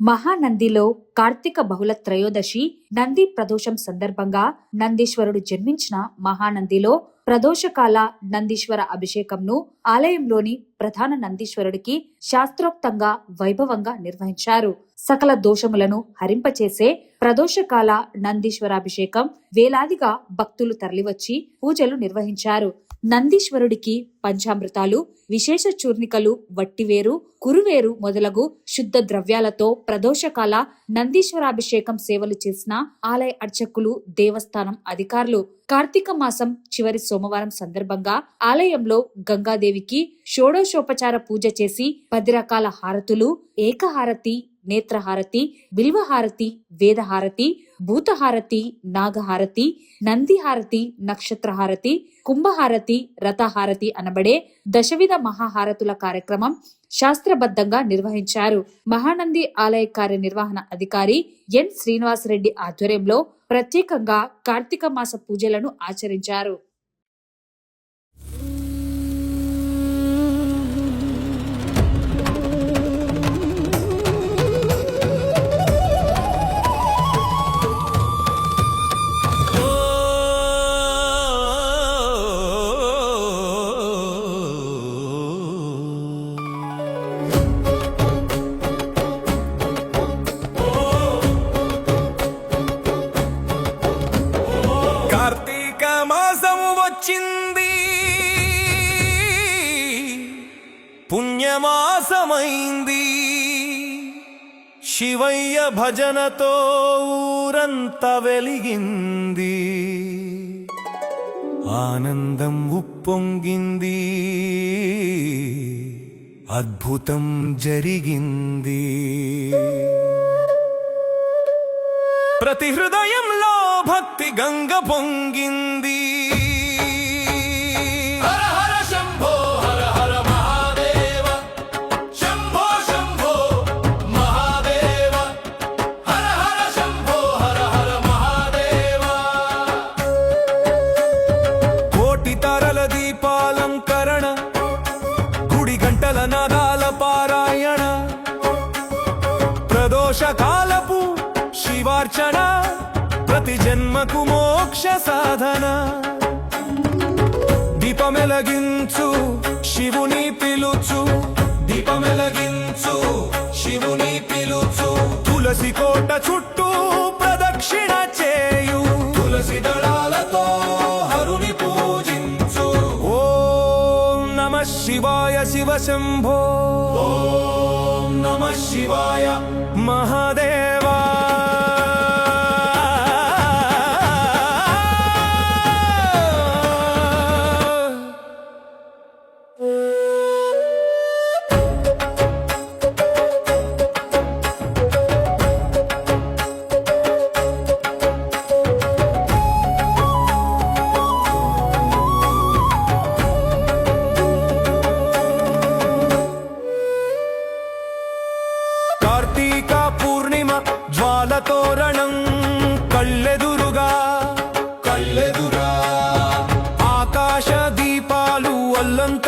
మహానందిలో కార్తీక బహుళ త్రయోదశి నంది ప్రదోషం సందర్భంగా నందీశ్వరుడు జన్మించిన మహానందిలో ప్రదోషకాల నందీశ్వర అభిషేకంను ఆలయంలోని ప్రధాన నందీశ్వరుడికి శాస్త్రోక్తంగా వైభవంగా నిర్వహించారు. సకల దోషములను హరింపచేసే ప్రదోషకాల నందీశ్వరాభిషేకం వేలాదిగా భక్తులు తరలివచ్చి పూజలు నిర్వహించారు. నందీశ్వరుడికి పంచామృతాలు విశేష చూర్ణికలు వట్టివేరు కురువేరు మొదలగు శుద్ధ ద్రవ్యాలతో ప్రదోషకాల నందీశ్వరాభిషేకం సేవలు చేసిన ఆలయ అర్చకులు దేవస్థానం అధికారులు. కార్తీక మాసం చివరి సోమవారం సందర్భంగా ఆలయంలో గంగాదేవికి షోడోషోపచార పూజ చేసి పది రకాల హారతులు ఏకహారతి నేత్రహారతి బిల్వహారతి వేదహారతి భూతహారతి నాగహారతి నందిహారతి నక్షత్రహారతి కుంభహారతి రథహారతి అనబడే దశవిధ మహాహారతుల కార్యక్రమం శాస్త్రబద్ధంగా నిర్వహించారు. మహానంది ఆలయ కార్యనిర్వహణ అధికారి ఎన్ శ్రీనివాసరెడ్డి ఆధ్వర్యంలో ప్రత్యేకంగా కార్తీక మాస పూజలను ఆచరించారు. వచ్చింది. పుణ్యమాసమైంది. శివయ్య భజనతో ఊరంత వెలిగింది. ఆనందం ఉప్పొంగింది. అద్భుతం జరిగింది. ప్రతి హృదయంలో భక్తి గంగ పొంగింది. దీపాలంకరణ గుడి గంటల నాదాల పారాయణ. ప్రదోషకాలపు శివార్చన ప్రతి జన్మకు మోక్ష సాధన. దీపమెలగించు శివుని పిలుచు నమ శివాయ శివ శంభో. ఓం నమ కార్తీక పూర్ణిమ జ్వాల తోరణం కళ్ళెదురుగా. కళ్ళెదురా ఆకాశ దీపాలు అల్లంత